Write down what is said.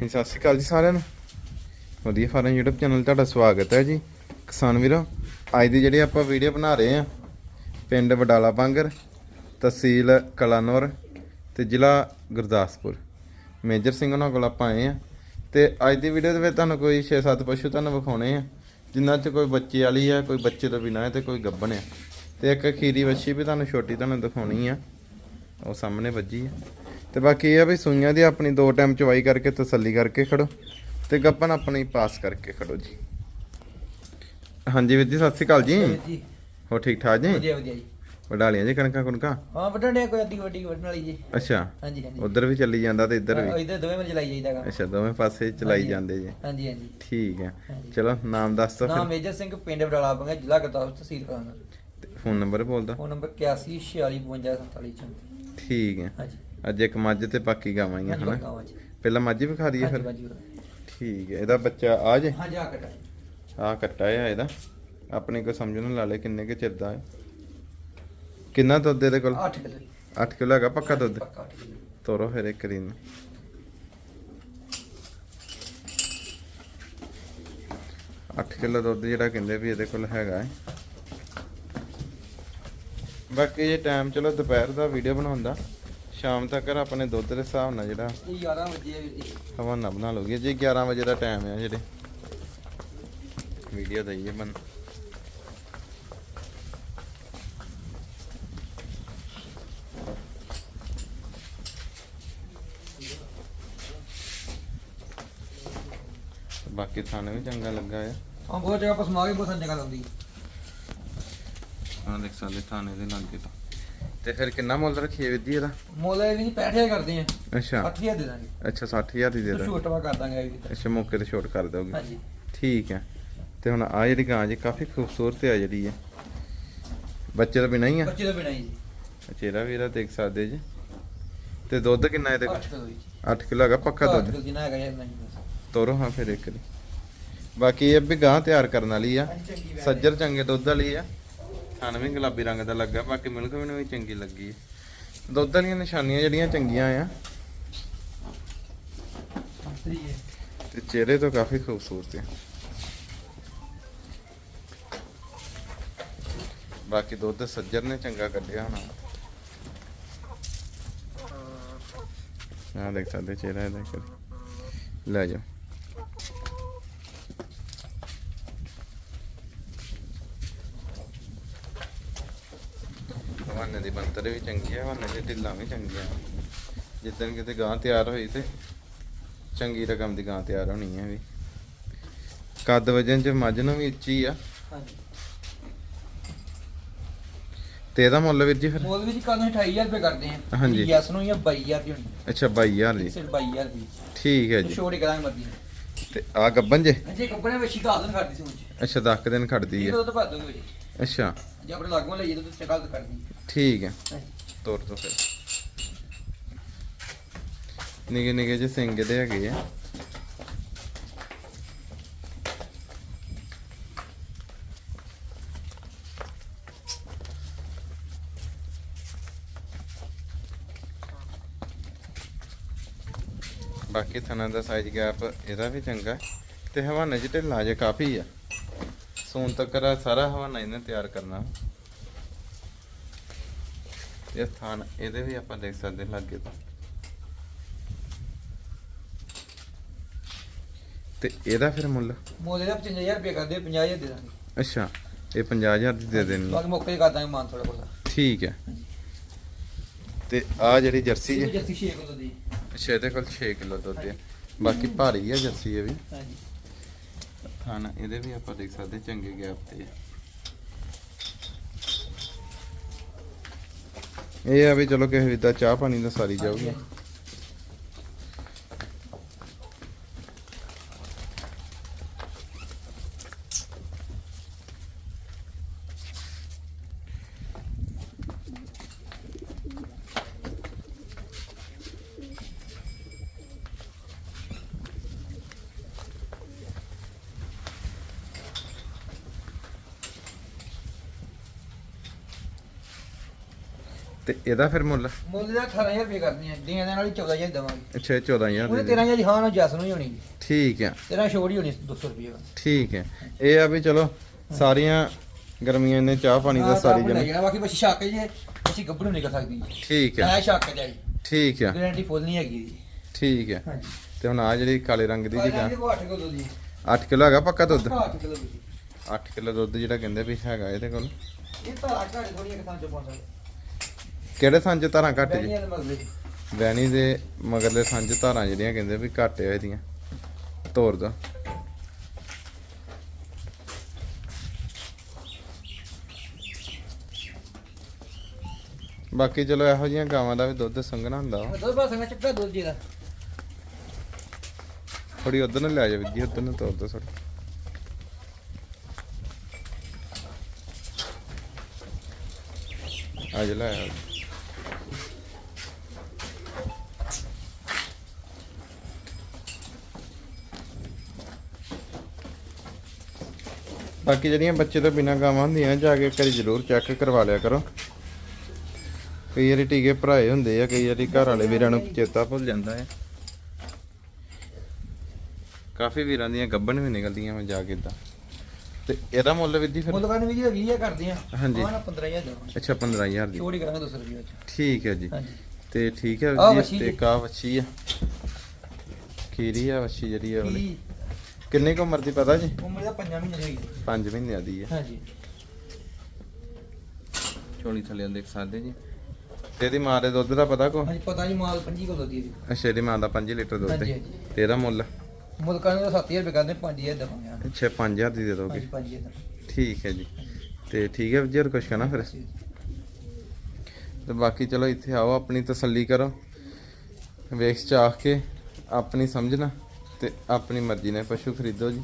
ਹਾਂਜੀ, ਸਤਿ ਸ਼੍ਰੀ ਅਕਾਲ ਜੀ ਸਾਰਿਆਂ ਨੂੰ। ਵਧੀਆ ਫਾਰਮ YouTube ਚੈਨਲ ਤੁਹਾਡਾ ਸਵਾਗਤ ਹੈ ਜੀ। ਕਿਸਾਨ ਵੀਰੋ, ਅੱਜ ਦੀ ਜਿਹੜੀ ਆਪਾਂ ਵੀਡੀਓ ਬਣਾ ਰਹੇ ਆ ਪਿੰਡ ਵਡਾਲਾ ਬਾਂਗਰ, ਤਹਿਸੀਲ ਕਲਾਨੌਰ ਤੇ ਜ਼ਿਲ੍ਹਾ ਗੁਰਦਾਸਪੁਰ। ਮੇਜਰ ਸਿੰਘ ਉਹਨਾਂ ਕੋਲ ਆਪਾਂ ਆਏ ਆ ਤੇ ਅੱਜ ਦੀ ਵੀਡੀਓ ਦੇ ਵਿੱਚ ਤੁਹਾਨੂੰ ਕੋਈ 6-7 ਪਸ਼ੂ ਤੁਹਾਨੂੰ ਵਿਖਾਉਣੇ ਆ ਜਿਨ੍ਹਾਂ 'ਚ ਕੋਈ ਬੱਚੇ ਵਾਲੀ ਆ, ਕੋਈ ਬੱਚੇ ਤੋਂ ਬਿਨਾਂ ਹੈ ਤੇ ਕੋਈ ਗੱਭਣ ਆ। ਤੇ ਇੱਕ ਖੀਰੀ ਵੱਛੀ ਵੀ ਤੁਹਾਨੂੰ ਛੋਟੀ ਤੁਹਾਨੂੰ ਦਿਖਾਉਣੀ ਆ। ਉਹ ਸਾਹਮਣੇ ਵੱਜੀ ਆ। ਤੇ ਬਾਕੀ ਇਹ ਆ ਵੀ ਸੂਈਆਂ ਦੀ ਆਪਣੀ ਦੋ ਟਾਈਮ ਚਵਾਈ ਕਰਕੇ ਤਸੱਲੀ ਕਰਕੇ ਖੜੋ ਤੇ ਗੱਪਨ ਆਪਣੀ ਪਾਸ ਕਰਕੇ ਖੜੋ ਜੀ। ਹਾਂਜੀ ਵੀਰ ਜੀ ਸਤਿ ਸ਼੍ਰੀ ਅਕਾਲ ਜੀ। ਹੋ ਠੀਕ ਠਾਕ ਜੀ? ਵਧੀਆ ਵਧੀਆ ਜੀ। ਵਡਾਲੀਆਂ ਜੀ ਕਣਕਾਂ ਕੁਣਕਾਂ? ਹਾਂ ਵੱਢਣ ਡਿਆ ਕੋਈ ਅੱਧੀ ਵੱਡੀ ਵੱਢਣ ਵਾਲੀ ਜੀ। ਅੱਛਾ। ਹਾਂਜੀ ਹਾਂਜੀ। ਉਧਰ ਵੀ ਚੱਲੀ ਜਾਂਦਾ ਤੇ ਇੱਧਰ ਵੀ? ਇਧਰ ਦੋਵੇਂ ਮਿਲ ਚਲਾਈ ਜਾਈਦਾ ਗਾ ਅੱਛਾ ਦੋਵੇਂ ਪਾਸੇ ਚਲਾਈ। ਜਾਂਦੇ ਜੀ। ਹਾਂਜੀ ਹਾਂਜੀ। ਠੀਕ ਹੈ। ਚਲੋ ਨਾਮ ਦੱਸ ਦੋ ਨਾਮ ਮੇਜਰ ਸਿੰਘ ਪਿੰਡ ਬਡਾਲਾ ਬੰਗਾ ਜ਼ਿਲ੍ਹਾ ਗੁਰਦਾਸਪੁਰ ਤਹਿਸੀਲ ਕਲਾਂ ਫੋਨ ਨੰਬਰ ਬੋਲਦਾ। ਫੋਨ ਨੰਬਰ 81465247 ਠੀਕ ਹੈ। ਹਾਂਜੀ। ਅੱਜ ਇੱਕ ਮੱਝ ਤੇ ਬਾਕੀ ਗਾਵਾਂ ਹੀ ਆ ਹਨਾ? ਜੀ। ਪਹਿਲਾਂ ਮੱਝ ਵਿਖਾ ਦਈਏ ਹਾਂਜੀ ਫਿਰ? ਠੀਕ ਹੈ ਇਹਦਾ ਬੱਚਾ ਆ ਜੇ? ਹਾਂਜੀ ਆ ਕਟਾ ਆ ਕੱਟਾ ਆ ਇਹਦਾ। ਆਪਣੇ ਕੋ ਸਮਝ ਨੂੰ ਲਾ ਲੈ ਕਿੰਨੇ ਕੇ ਚਿਰ ਦਾ ਹੈ। ਕਿੰਨਾ ਦੁੱਧ ਇਹਦੇ ਕੋਲ? 8 ਕਿਲੋ 8 ਕਿਲੋ ਹੈਗਾ ਪੱਕਾ ਦੁੱਧ? ਪੱਕਾ ਅੱਠ ਕਿੱਲੋ। ਤੋਰੋ ਫਿਰ ਇੱਕ ਰੀਨ 8 ਕਿਲੋ ਦੁੱਧ ਜਿਹੜਾ ਕਹਿੰਦੇ ਵੀ ਇਹਦੇ ਕੋਲ ਹੈਗਾ ਹੈ। ਬਾਕੀ ਇਹ ਟਾਈਮ ਚਲੋ ਦੁਪਹਿਰ ਦਾ ਵੀਡੀਓ ਬਣਾਉਂਦਾ ਸ਼ਾਮ ਤੱਕ ਆਪਣੇ ਦੁੱਧ ਦੇ ਹਿਸਾਬ ਨਾਲ ਜਿਹੜਾ ਇਹ 11 ਵਜੇ ਆ ਵੀਰ ਜੀ। ਹਵਾਨਾ ਬਣਾ ਲਓਗੇ ਜੀ 11 ਵਜੇ ਦਾ ਟਾਈਮ ਹੈ ਜਿਹੜੇ ਵੀਡੀਓ ਦਈਏ ਬਣ ਬਾਕੀ ਥਾਣੇ ਵੀ ਚੰਗਾ ਲੱਗਾ ਆ। ਹਾਂ ਬਹੁਤ ਜਗ੍ਹਾ ਪਸਮਾ ਕੇ ਬਹੁਤ ਜਗ੍ਹਾ ਲਾਉਂਦੀ ਹਾਂ ਦੇਖ ਸਕਦੇ ਥਾਣੇ ਦੇ ਲਾਗੇ ਤੋਂ। ਤੇ ਫਿਰ ਕਿੰਨਾ ਮੁੱਲ ਰੱਖੀਏ ਵੀਰ ਜੀ ਇਹਦਾ? ਮੁੱਲ ਇਹ ਵੀ 65 ਕਰਦੇ ਆ ਅੱਛਾ। 8000 ਦੇ ਦਾਂਗੇ। ਅੱਛਾ 60000 ਦੀ ਦੇ ਤੇ ਦੋ ਛੋਟਵਾ ਕਰ ਦਾਂਗੇ ਇਹ। ਅੱਛਾ ਮੌਕੇ ਤੇ ਛੋਟ ਕਰ ਦੋਗੇ ਹਾਂਜੀ। ਠੀਕ ਹੈ। ਤੇ ਹੁਣ ਆ ਜਿਹੜੀ ਗਾਂ ਜੀ ਕਾਫੀ ਖੂਬਸੂਰਤ ਆ ਜਿਹੜੀ ਹੈ ਬੱਚੇ ਤੋਂ ਬਿਨਾਂ ਹੀ ਆ? ਬੱਚੇ ਤੋਂ ਬਿਨਾਂ ਹੀ ਜੀ। ਚਿਹਰਾ ਵੀ ਇਹਦਾ ਦੇਖ ਸਕਦੇ ਜੀ। ਤੇ ਦੁੱਧ ਕਿੰਨਾ ਇਹਦੇ 8 ਕਿਲੋ ਜੀ। 8 ਕਿਲੋ ਹੈਗਾ ਪੱਕਾ ਦੁੱਧ? ਕਿਲੋ ਜਿੰਨਾ ਹੈਗਾ ਨਹੀਂ ਤੋਰੋ ਹਾਂ ਫਿਰ ਇੱਕ ਦੀ ਬਾਕੀ ਇਹ ਵੀ ਗਾਂ ਤਿਆਰ ਕਰਨ ਵਾਲੀ ਆ। ਸੱਜਰ ਚੰਗੇ ਦੁੱਧ ਵਾਲੀ ਆ। ਥਣ ਵੀ ਗੁਲਾਬੀ ਰੰਗ ਦਾ ਲੱਗਾ, ਬਾਕੀ ਮਿਲਕ ਮੈਨੂੰ ਵੀ ਚੰਗੀ ਲੱਗੀ ਦੁੱਧ ਵਾਲੀਆਂ ਨਿਸ਼ਾਨੀਆਂ ਜਿਹੜੀਆਂ ਚੰਗੀਆਂ ਆ। ਤੇ ਚਿਹਰੇ ਤੋਂ ਕਾਫੀ ਖੂਬਸੂਰਤ ਹੈ ਬਾਕੀ ਦੁੱਧ ਸੱਜਰ ਨੇ ਚੰਗਾ ਕੱਢਿਆ ਹੋਣਾ। ਆ ਦੇਖ ਸਕਦੇ ਚਿਹਰਾ ਇਹਦਾ ਲੈ ਜਾ ਹਵਾਨੇ ਦੀ ਬੰਤਰ ਵੀ ਚੰਗੀ ਹੈ ਹਵਾਨੇ ਦੀ ਢਿੱਲਾਂ ਵੀ ਚੰਗੀਆਂ ਜਿੱਦਣ ਕਿਤੇ ਗਾਂ ਤਿਆਰ ਹੋਈ ਤੇ ਚੰਗੀ ਰਕਮ ਦੀ ਗਾਂ ਤਿਆਰ ਹੋਣੀ ਹੈ ਵੀ। ਕੱਦ ਵਜਨ ਚ ਮੱਝ ਨੂੰ ਵੀ ਉੱਚੀ ਆ। ਹਾਂਜੀ। ਤੇ ਇਹਦਾ ਮੁੱਲ ਵੀਰ ਜੀ ਫਿਰ? ਮੁੱਲ ਵੀ ਜੀ ਕੱਲ ਨੂੰ 28000 ਰੁਪਏ ਕਰਦੇ ਆ ਹਾਂਜੀ। ਯੈਸ ਨੂੰ ਜਾਂ 22000 ਦੀ ਹੋਣੀ ਅੱਛਾ 22000 ਦੀ। ਸਿਰ 22000 ਦੀ। ਠੀਕ ਹੈ ਤੇ ਜੀ। ਛੋੜ ਹੀ ਕਰਾਂਗੇ ਮਰਦੀ ਤੇ ਆ ਗੱਬਨ ਜੇ? ਅਜੇ ਕੱਪੜੇ ਵਿੱਚ ਹੀ ਘਾਲ ਕਰਦੀ ਸੀ ਮੁੰਚ ਅੱਛਾ 10 ਦਿਨ ਖੜਦੀ ਇਹ ਹੈ ਤਾਂ ਭਰ ਦੋਗੇ ਜੀ। ਅੱਛਾ। ਜੇ ਆਪਣੇ ਲਾਗੋਂ ਲਈਏ ਤਾਂ ਤੁਸੀਂ ਕੱਲ ਕਰਦੀ ਠੀਕ ਹੈ। ਤੋਰ ਤੋਂ ਫਿਰ। ਨਿਗੇ ਨਿਗੇ ਜੇ ਸਿੰਘ ਦੇ ਹੈਗੇ ਆ। ਬਾਕੀ ਥਣਾ ਦਾ ਸਾਈਜ਼ ਗੈਪ ਇਹਦਾ ਵੀ ਚੰਗਾ। ਤੇ ਹਵਾਨੇ ਚ ਢਿੱਲਾ ਜੇ ਕਾਫੀ ਆ। ਸੂਨ ਤੱਕ ਦਾ ਸਾਰਾ ਹਵਾਨਾ ਇਹਨੇ ਤਿਆਰ ਕਰਨਾ। ਇਹ ਥਾਨ ਇਹਦੇ ਵੀ ਆਪਾਂ ਦੇਖ ਸਕਦੇ ਲੱਗੇ ਤੋਂ। ਤੇ ਇਹਦਾ ਫਿਰ ਮੁੱਲ? ਮੁੱਲ ਇਹਦਾ 55000 ਰੁਪਏ ਕਰਦੇ 50000 ਦੇ ਦਾਂਗੇ। ਅੱਛਾ ਇਹ 50000 ਦੀ ਦੇ ਦੇਣੀ। ਹੈ। ਬਾਕੀ ਮੌਕੇ ਤੇ ਕਰ ਦਾਂਗੇ ਮਾਨ ਥੋੜਾ ਬਹੁਤਾ। ਠੀਕ ਹੈ। ਤੇ ਆ ਜਿਹੜੀ ਜਰਸੀ ਹੈ? ਜੱਸੀ 6 ਕਿਲੋ ਦੀ। ਅੱਛਾ ਇਹਦੇ ਕੋਲ 6 ਕਿਲੋ ਦੁੱਧ ਹੈ। ਬਾਕੀ ਭਾਰੀ ਹੈ ਜਰਸੀ ਇਹ ਵੀ। ਹਾਂਜੀ। ਥਾਨ ਇਹਦੇ ਵੀ ਆਪਾਂ ਦੇਖ ਸਕਦੇ ਚੰਗੇ ਗੈਪ ਤੇ। ਇਹ ਆ ਵੀ ਚਲੋ ਕਿਸੇ ਵੀ ਦਾ ਚਾਹ ਪਾਣੀ ਦਾ ਸਾਰੀ ਜਾਊਗੀ ਤੇ ਇਹਦਾ ਫਿਰ ਮੁੱਲ? ਮੁੱਲ ਦਾ 18000 ਰੁਪਏ ਕਰਦੇ ਆ ਦੀਆਂ ਨਾਲ ਹੀ 14000 ਦੇਵਾਂਗੇ। ਅੱਛਾ 14000 ਉਹਨੇ 13000 ਦੀ ਹਾਂ ਨਾ ਜਸ ਨੂੰ ਹੀ ਹੋਣੀ। ਠੀਕ ਆ। ਤੇਰਾ ਛੋੜ ਹੋਣੀ 200 ਰੁਪਏ ਦਾ ਠੀਕ ਹੈ ਇਹ ਆ ਵੀ ਚਲੋ ਸਾਰੀਆਂ ਗਰਮੀਆਂ ਨੇ ਚਾਹ ਪਾਣੀ ਦਾ ਸਾਰੀ ਜਮੀ ਬਾਕੀ ਬੱਚੀ ਛੱਕ ਜੇ ਅਸੀਂ ਗੱਭਰੂ ਨਿਕਲ ਸਕਦੀ। ਠੀਕ ਹੈ ਐ ਛੱਕ ਜਾਈ ਠੀਕ ਆ। ਗਾਰੰਟੀ ਫੁੱਲ ਨਹੀਂ ਹੈਗੀ ਠੀਕ ਹੈ ਤੇ ਹੁਣ ਆ ਜਿਹੜੀ ਕਾਲੇ ਰੰਗ ਦੀ ਜੀ ਗਾਂ 8 ਕਿਲੋ ਹੈਗਾ ਪੱਕਾ ਦੁੱਧ? 8 ਕਿਲੋ ਦੁੱਧ। ਜਿਹੜਾ ਕਹਿੰਦੇ ਵੀ ਹੈਗਾ ਇਹਦੇ ਕੋਲ। ਇਹ ਤਾਂ ਘਾੜੇ ਥੋੜੀ ਇੱਕ ਥਾਂ ਚ ਪਾਉਂਦਾ ਕਿਹੜੇ 'ਚ ਧਾਰਾਂ ਘੱਟ ਜੀ? ਵੈਣੀ ਦੇ ਮਗਰਲੇ 'ਚ ਧਾਰਾਂ ਜਿਹੜੀਆਂ ਕਹਿੰਦੇ ਵੀ ਘੱਟ ਆ ਇਹਦੀਆਂ। ਤੋਰ ਦਾ। ਬਾਕੀ ਚਲੋ ਇਹੋ ਜਿਹੀਆਂ ਗਾਵਾਂ ਦਾ ਵੀ ਦੁੱਧ ਸੰਘਣਾ ਹੁੰਦਾ ਵਾ। ਦੋ ਪਾਸੇ ਮੈਂ ਚੱਕਾ ਦੁੱਧ ਜੀ ਦਾ। ਥੋੜੀ ਉਧਰ ਨੂੰ ਲੈ ਜਾ ਜੀ ਉਧਰ ਨੂੰ ਤੋਰ ਦੋ ਥੋੜੀ ਆ ਜਾ। ਬਾਕੀ ਜਿਹੜੀਆਂ ਬੱਚੇ ਤੋਂ ਬਿਨਾਂ ਗਾਵਾਂ ਹੁੰਦੀਆਂ ਜਾ ਕੇ ਕਰੀ ਜ਼ਰੂਰ ਚੈੱਕ ਕਰਵਾ ਲਿਆ ਕਰੋ। ਕਈ ਵਾਰੀ ਟੀਕੇ ਭਰਾਏ ਹੁੰਦੇ ਆ ਕਈ ਵਾਰੀ ਘਰ ਵਾਲੇ ਵੀਰਾਂ ਨੂੰ ਚੇਤਾ ਭੁੱਲ ਜਾਂਦਾ ਹੈ ਕਾਫੀ ਵੀਰਾਂ ਦੀਆਂ ਗੱਬਣ ਵੀ ਨਿਕਲਦੀਆਂ ਮੈਂ ਜਾ ਕੇ ਇਦਾਂ ਤੇ ਇਹਦਾ ਮੁੱਲ ਵੀਰ ਫਿਰ? ਮੁੱਲ ਕਰਨ ਵੀ ਜੀ 20000 ਕਰਦੇ ਆ। ਹਾਂਜੀ। ਆਹ ਨਾ 15000 ਦੇਵਾਂਗੇ। ਅੱਛਾ 15000 ਦੀ। ਛੋੜ ਕਰਾਂਗੇ 200 ਰੁਪਏ ਚ। ਠੀਕ ਹੈ ਜੀ। ਤੇ ਠੀਕ ਹੈ ਜੀ। ਤੇ। ਕਾ ਵੱਛੀ ਆ। ਖੀਰੀ ਆ ਵੱਛੀ ਜਿਹੜੀ ਆ ਵਾਲੀ। ਕਿੰਨੇ ਕੁ ਉਮਰ ਦੀ ਪਤਾ ਜੀ? ਉਮਰ ਦਾ 5 ਮਹੀਨੇ ਦੀ ਹੈਗੀ 5 ਮਹੀਨਿਆਂ ਦੀ ਹੈ। ਹਾਂਜੀ। ਝੋਲੀ ਥੱਲੇ ਦੇਖ ਸਕਦੇ ਜੀ। ਤੇ ਇਹਦੀ ਮਾਂ ਦੇ ਦੁੱਧ ਦਾ ਪਤਾ ਕੋ? ਹਾਂਜੀ ਪਤਾ ਨਹੀਂ ਮਾਲ 25 ਕਿਲੋ ਦੀ ਹੈ ਅੱਛਾ ਇਹਦੀ ਮਾਂ ਦਾ 5 ਲੀਟਰ ਦੁੱਧ ਹੈ। ਹਾਂਜੀ ਤੇ ਇਹਦਾ ਮੁੱਲ? ਮੁੱਲ ਕਰਨ ਦਾ 7000 ਰੁਪਏ ਕਰਦੇ 5000 ਦੇਵਾਂਗੇ। ਅੱਛਾ 5000 ਦੀ ਦੇ ਦੋਗੇ? ਹਾਂਜੀ 5000 ਦੇਵਾਂਗੇ। ਠੀਕ ਹੈ ਜੀ। ਤੇ ਠੀਕ ਹੈ ਵੀਰ ਜੀ ਹੋਰ ਕੁਛ ਕਹਿਣਾ ਫਿਰ? ਤੇ ਬਾਕੀ ਚਲੋ ਇੱਥੇ ਆਓ ਆਪਣੀ ਤਸੱਲੀ ਕਰੋ। ਵੇਖ ਚਾਖ ਕੇ ਆਪਣੀ ਸਮਝਣਾ ਤੇ ਆਪਣੀ ਮਰਜ਼ੀ ਨਾਲ ਪਸ਼ੂ ਖਰੀਦੋ ਜੀ।